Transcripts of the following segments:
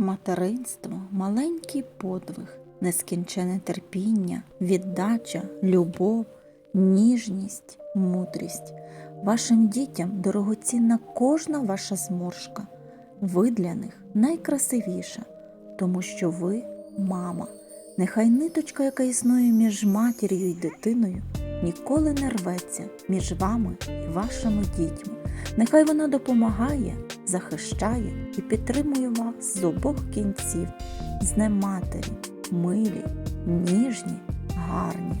Материнство маленький подвиг, нескінчене терпіння, віддача, любов, ніжність, мудрість. Вашим дітям дорогоцінна кожна ваша зморшка. Ви для них найкрасивіша, тому що ви мама. Нехай ниточка, яка існує між матір'ю і дитиною, ніколи не рветься між вами і вашими дітьми. Нехай вона допомагає, захищає і підтримує вас з обох кінців, з Днем милі, ніжні, гарні.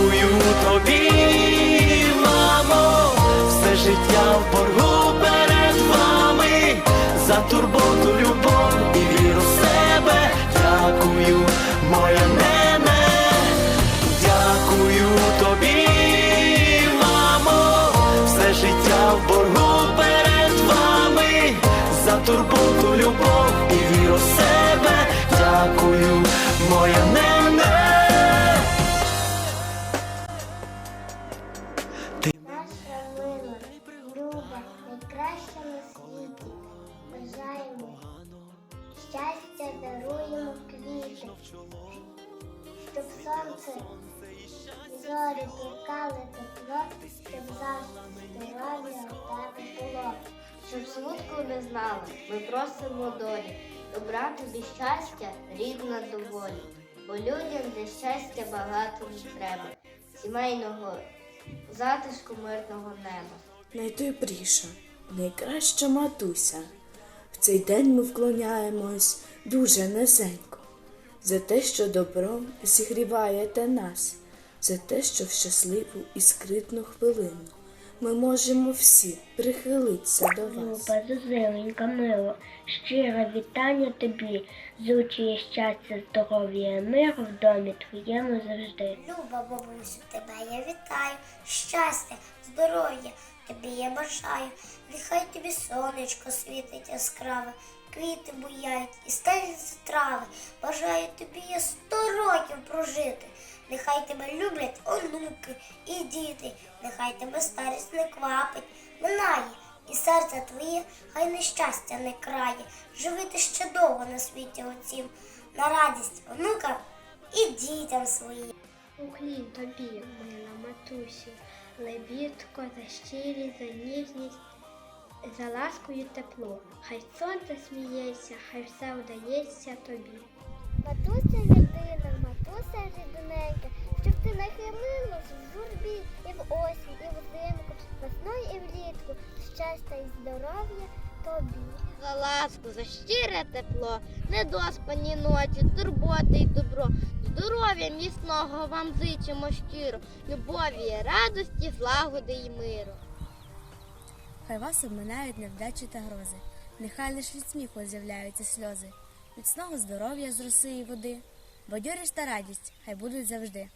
Дякую тобі, мамо, все життя в боргу перед вами за турботу, любов і віру в себе. Дякую, моя нене, дякую тобі, мамо, все життя в боргу перед вами за турботу, любов і віру в себе. Дякую, моя нене. На світі. Бажаємо щастя, даруємо квіти, щоб сонце і зорі плекали тепло, щоб завжди здоров'я у тебе було. Щоб смутку не знала, ми просимо долі, добра тобі щастя, рідна доволі, бо людям для щастя багато не треба, сімейного затишку мирного неба. Найдобріша, найкраща матуся. В цей день ми вклоняємось дуже низенько за те, що добром зігріваєте нас, за те, що в щасливу і скритну хвилину ми можемо всі прихилитися до вас. Люба, зозиленька, мило, щире вітання тобі, зучує щастя, здоров'я і миру в домі твоєму завжди. Люба бабусю, тебе я вітаю, щастя, здоров'я тобі я бажаю. Нехай тобі сонечко світить яскраве, квіти буяють і стелять трави. Бажаю тобі я сто років прожити. Нехай тебе люблять онуки і діти, нехай тебе старість не квапить, минає, і серце твоє, хай нещастя не крає. Живи ти ще довго на світі оцім, на радість онукам і дітям своїм. Уклін тобі, мила матусю, лебідко за щирість, за ніжність, за ласку і тепло. Хай сонце сміється, хай все вдається тобі. Матуся єдина, матуся рідненька, щоб ти не хилилась в журбі і в осінь, і взимку, весною і влітку, щастя і здоров'я тобі. За ласку, за щире тепло, недоспані ночі, турботи й добро. Здоров'я міцного вам зичимо щиро, любові, радості, злагоди й миру. Хай вас обминають невдачі та грози, нехай лиш від сміху з'являються сльози, міцного здоров'я з роси і води, бадьорість та радість хай будуть завжди.